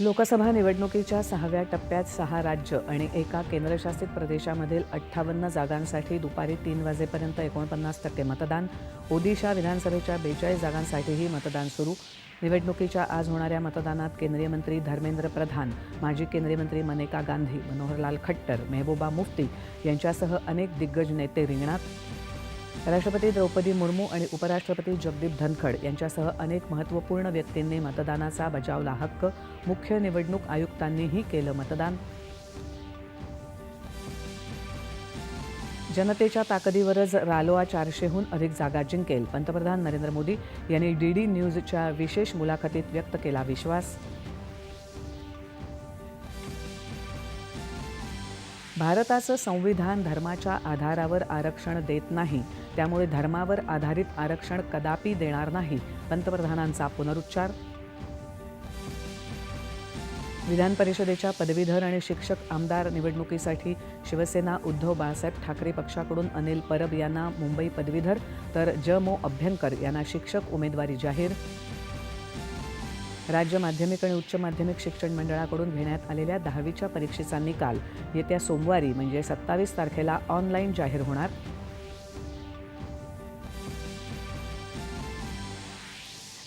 लोकसभा निवडणुकीच्या सहाव्या टप्प्यात सहा राज्य आणि एका केंद्रशासित प्रदेशामधील अठ्ठावन्न जागांसाठी दुपारी तीन वाजेपर्यंत एकोणपन्नास टक्के मतदान. ओदिशा विधानसभेच्या बेचाळीस जागांसाठीही मतदान सुरू. निवडणुकीच्या आज होणाऱ्या मतदानात केंद्रीय मंत्री धर्मेंद्र प्रधान माजी केंद्रीय मंत्री मनेका गांधी मनोहरलाल खट्टर मेहबूबा मुफ्ती यांच्यासह अनेक दिग्गज नेते रिंगणात. राष्ट्रपती द्रौपदी मुर्मू आणि उपराष्ट्रपती जगदीप धनखड यांच्यासह अनेक महत्त्वपूर्ण व्यक्तींनी मतदानाचा बजावला हक्क. मुख्य निवडणूक आयुक्तांनीही केलं मतदान. जनतेच्या ताकदीवरच रालोआ चारशेहून अधिक जागा जिंकेल पंतप्रधान नरेंद्र मोदी यांनी डी डी न्यूजच्या विशेष मुलाखतीत व्यक्त केला विश्वास. भारताचं संविधान धर्माच्या आधारावर आरक्षण देत नाही. त्यामुळे धर्मावर आधारित आरक्षण कदापि देणार नाही. पंतप्रधानांचा पुनरुच्चार? विधान परिषदेच्या पदवीधर आणि शिक्षक आमदार निवडणुकीसाठी शिवसेना उद्धव बाळासाहेब ठाकरे पक्षाकडून अनिल परब यांना मुंबई पदवीधर तर ज. मो. अभ्यंकर यांना शिक्षक उमेदवारी जाहीर राज्य माध्यमिक आणि उच्च माध्यमिक शिक्षण मंडळाकडून घेण्यात आलेल्या दहावीच्या परीक्षेचा निकाल येत्या सोमवारी म्हणजे सत्तावीस तारखेला ऑनलाईन जाहीर होणार.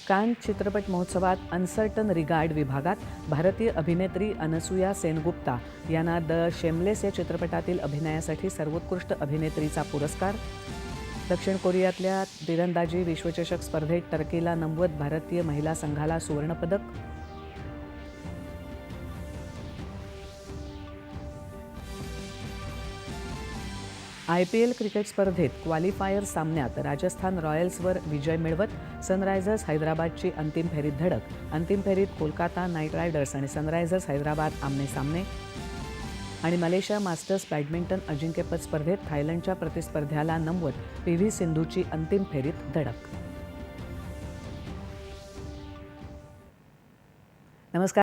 कान चित्रपट महोत्सवात अनसर्टन रिगार्ड विभागात भारतीय अभिनेत्री अनसुया सेनगुप्ता यांना द शेमलेस या चित्रपटातील अभिनयासाठी सर्वोत्कृष्ट अभिनेत्रीचा पुरस्कार. दक्षिण कोरियातल्या तिरंदाजी विश्वचषक स्पर्धेत टर्कीला नमवत भारतीय महिला संघाला सुवर्णपदक. आय पी एल क्रिकेट स्पर्धेत क्वालिफायर सामन्यात राजस्थान रॉयल्सवर विजय मिळवत सनरायझर्स हैदराबादची अंतिम फेरीत धडक अंतिम फेरीत कोलकाता नाईट रायडर्स आणि सनरायझर्स हैदराबाद आमने सामने. आणि मलेशिया मास्टर्स बॅडमिंटन अजिंक्यपद स्पर्धेत थायलंडच्या प्रतिस्पर्ध्याला नमवत पी व्ही सिंधूची अंतिम फेरीत धडक. नमस्कार.